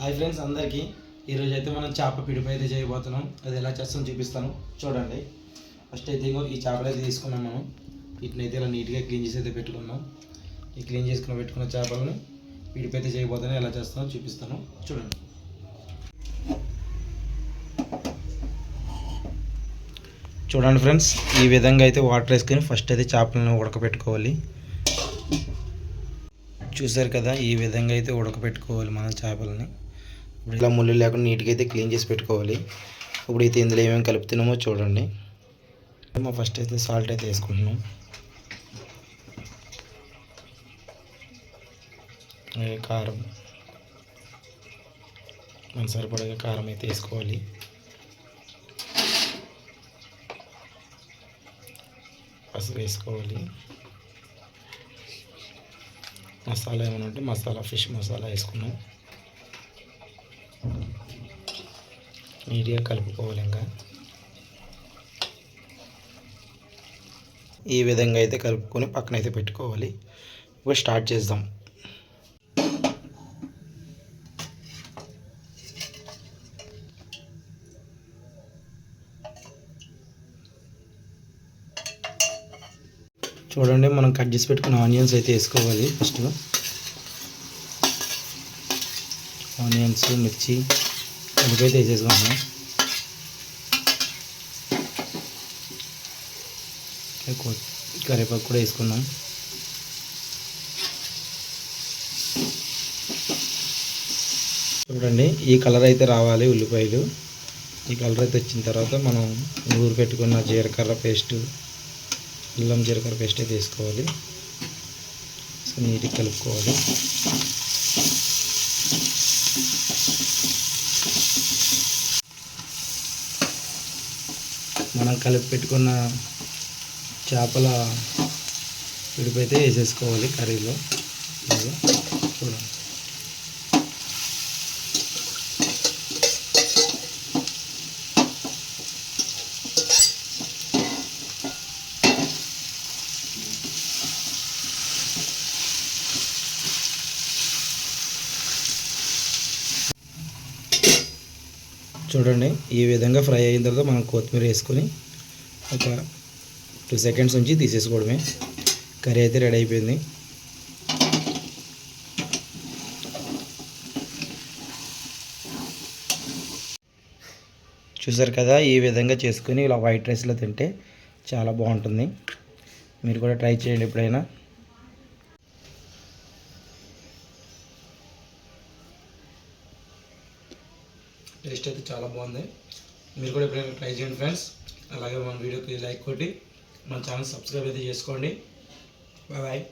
Hi friends అందరికీ. ఈరోజు అయితే మనం చేప పిడిపై అయితే చేయబోతున్నాం. అది ఎలా చేస్తామో చూపిస్తాను. చూడండి. ఫస్ట్ అయితే ఈ చేపలు అయితే తీసుకున్నాం మనం. వీటినైతే ఇలా నీట్గా క్లీన్ చేసి అయితే పెట్టుకున్నాం ఈ క్లీన్ చేసుకుని పెట్టుకున్న చేపలను పిడిపై అయితే చేయబోతున్నాం ఎలా చేస్తామో చూపిస్తాను. చూడండి. చూడండి ఫ్రెండ్స్ ఈ విధంగా అయితే వాటర్ వేసుకొని ఫస్ట్ అయితే చేపలను ఉడకబెట్టుకోవాలి చూసారు కదా ఈ విధంగా అయితే ఉడకబెట్టుకోవాలి మనం చేపలని. ఇప్పుడు ఇలా ముళ్ళు లేకుండా నీట్గా అయితే క్లీన్ చేసి పెట్టుకోవాలి. ఇప్పుడు అయితే ఇందులో ఏమేమి కలుపుతున్నామో చూడండి. మా ఫస్ట్ అయితే సాల్ట్ అయితే వేసుకుంటున్నాం. కారం. మన సరిపడగా కారం అయితే వేసుకోవాలి. పసుపు వేసుకోవాలి. మసాలా ఏమైనా ఉంటే మసాలా ఫిష్ మసాలా వేసుకున్నాం. నీట్గా కలుపుకోవాలి ఇంకా ఈ విధంగా అయితే కలుపుకొని పక్కన అయితే పెట్టుకోవాలి. ఇప్పుడు స్టార్ట్ చేద్దాం. చూడండి మనం కట్ చేసి పెట్టుకున్న ఆనియన్స్ అయితే వేసుకోవాలి ఫస్ట్. ఆనియన్స్ మిర్చి కలిపైతే వేసేసుకుంటున్నాం కరివేపాకు కూడా వేసుకున్నాం చూడండి ఈ కలర్ అయితే రావాలి ఉల్లిపాయలు. ఈ కలర్ అయితే వచ్చిన తర్వాత మనం ఊరు పెట్టుకున్న జీలకర్ర పేస్ట్ అల్లం జీలకర్ర పేస్ట్ అయితే వేసుకోవాలి. సో నీట్గా కలుపుకోవాలి. మనం కలిపి పెట్టుకున్న చేపల విడిపోయితే వేసేసుకోవాలి కర్రీలో. చూడండి. చూడండి ఈ విధంగా ఫ్రై అయిన తర్వాత మనం కొత్తిమీర వేసుకొని ఒక టూ సెకండ్స్ ఉంచి తీసేసుకోవడమే. కర్రీ అయితే రెడీ అయిపోయింది. చూసారు కదా ఈ విధంగా చేసుకొని ఇలా వైట్ రైస్లో తింటే చాలా బాగుంటుంది. మీరు కూడా ట్రై చేయండి ఎప్పుడైనా. టేస్ట్ అయితే చాలా బాగుంది. మీరు కూడా ఎప్పుడైనా ట్రై చేయండి ఫ్రెండ్స్. అలాగే మన వీడియోకి లైక్ కొట్టి మన ఛానల్ సబ్స్క్రైబ్ అయితే చేసుకోండి. Bye bye.